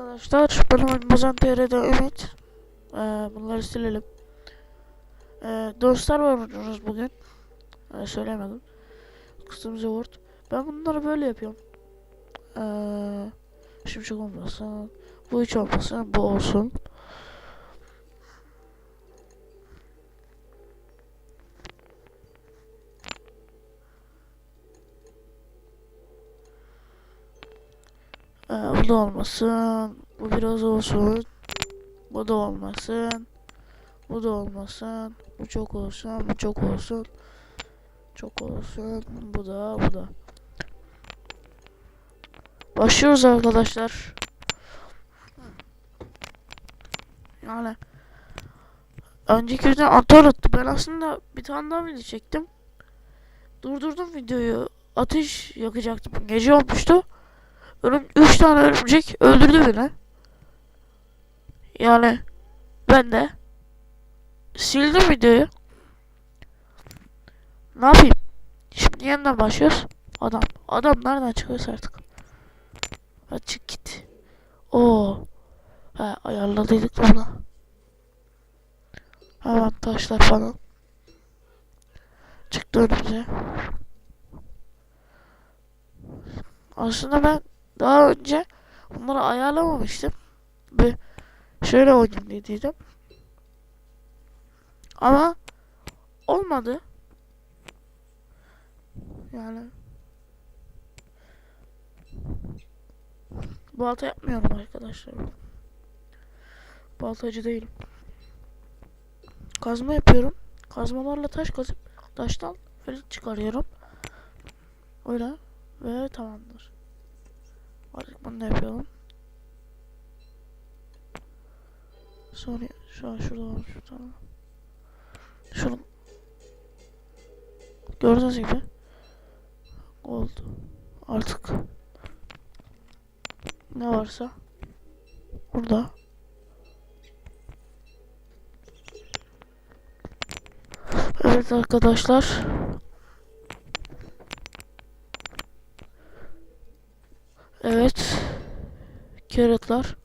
Arkadaşlar benim Bozan TR'de Ümit. Ee, bunları silelim. Ee, dostlar var bugün. Ee, söylemedim. Custom Reward. Ben bunları böyle yapıyorum. Ee, şimşek olmasın. Bu hiç olmasın. Bu olsun. Ee, bu da olmasın. Bu biraz olsun. Bu da olmasın. Bu da olmasın. Bu çok olsun. Bu çok olsun. Çok olsun. Bu da bu da. Başlıyoruz arkadaşlar. Yani önceki videoda atar attı. Ben aslında bir tane daha video çektim. Durdurdum videoyu. Ateş yakacaktım. Gece olmuştu. Örüm, üç tane örümcek öldürdü beni. Yani ben de sildim videoyu. Ne yapayım? Şimdi yeniden başlıyoruz. Adam. Adam nereden çıkıyorsa artık. Açık git. Oo. Ha ayarladıydık bunu. Hemen taşlar falan. Çıktı önümüze. Aslında ben daha önce bunları ayarlamamıştım. Bir şöyle oynayayım dediydim. Ama olmadı. Yani balta yapmıyorum arkadaşlar. Baltacı değilim. Kazma yapıyorum. Kazmalarla taş kazıp taştan flint çıkarıyorum. Öyle ve tamamdır. Artık bunu da yapalım. Sonra şu an şurada var şurada. Şunu gördüğünüz gibi oldu. Artık ne varsa burada Evet arkadaşlar Evet Carrotlar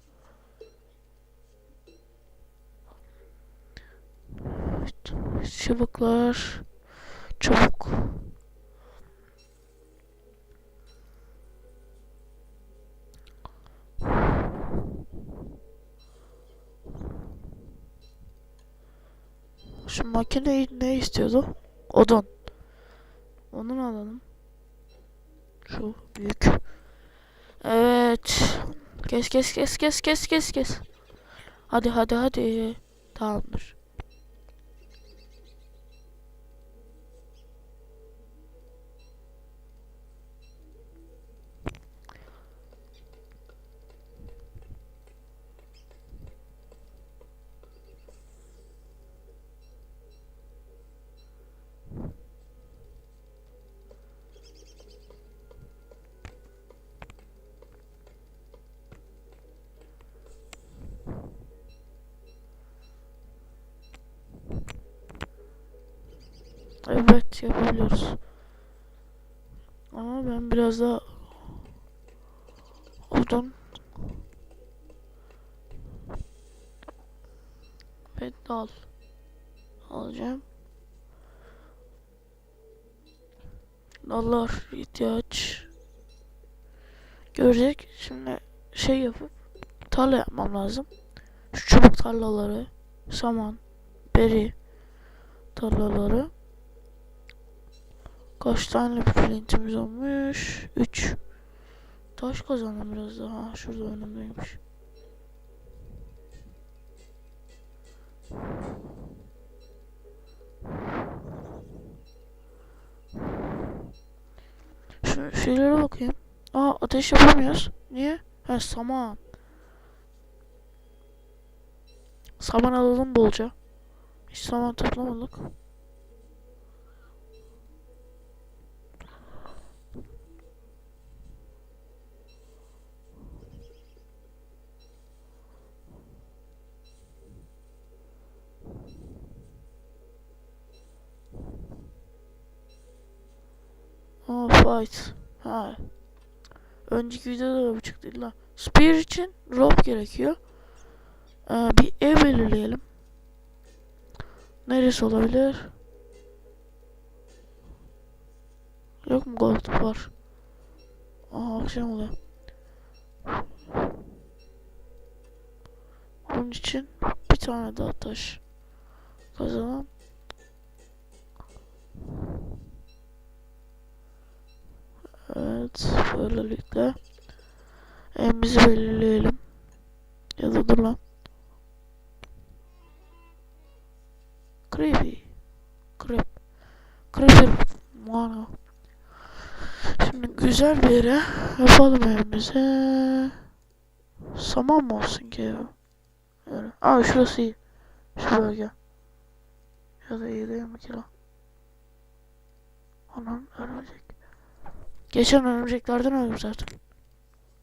Çubuklar Çubuk Şu makine ne istiyordu? Odun. Onu alalım? Şu büyük. Kes kes kes kes kes kes kes. Hadi hadi hadi. Tamamdır. Evet yapabiliyoruz. Ama ben biraz daha odun ve dal alacağım. Dallar ihtiyaç görecek. Şimdi şey yapıp tarla yapmam lazım. Şu çubuk tarlaları, saman, beri tarlaları. Kaç tane printimiz olmuş? 3. Taş kazandım biraz daha. Şurada önümdeymiş. Şu şeylere bakayım. Aa ateş yapamıyoruz. Niye? Ha saman. Saman alalım bolca. Hiç saman toplamadık. Fight. Ha. Önceki videoda da bu çıktı lan. Spear için rope gerekiyor. Ee, bir ev belirleyelim. Neresi olabilir? Yok mu gold var? Aa akşam oluyor. Bunun için bir tane daha taş kazanalım. Evet, böylelikle evimizi belirleyelim. Ya da dur lan. Creepy. Creep. Creeper. Mano. Şimdi güzel bir yere yapalım evimizi. Saman mı olsun ki ya? Aa şurası iyi. Şu bölge. Ya da iyi değil mi ki lan? Anam örümcek. Geçen örümceklerden öldüm zaten.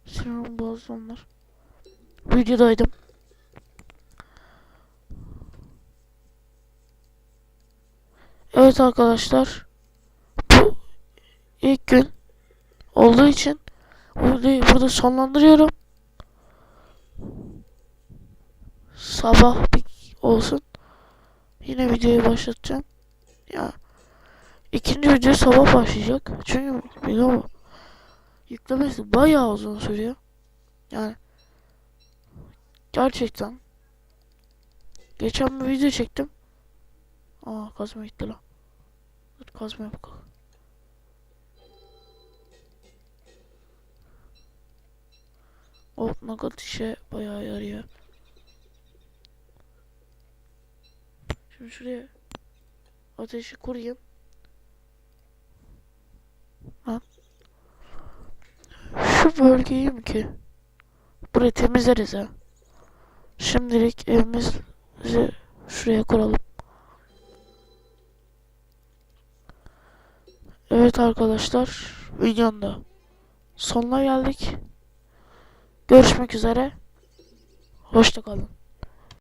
Sinirim bozdu onlar. Videodaydım. Evet arkadaşlar. Bu ilk gün olduğu için videoyu burada sonlandırıyorum. Sabah bir olsun. Yine videoyu başlatacağım. Ya ikinci video sabah başlayacak. Çünkü biliyor musun? Yüklemesi bayağı uzun sürüyor. Yani gerçekten geçen bir video çektim. Aa kazma gitti lan. Kazma yap. O nugget işe bayağı yarıyor. Şimdi şuraya ateşi kurayım. Lan. Şu bölgeyi mi ki? Burayı temizleriz ha. Şimdilik evimizi şuraya kuralım. Evet arkadaşlar videonun da sonuna geldik. Görüşmek üzere. Hoşçakalın.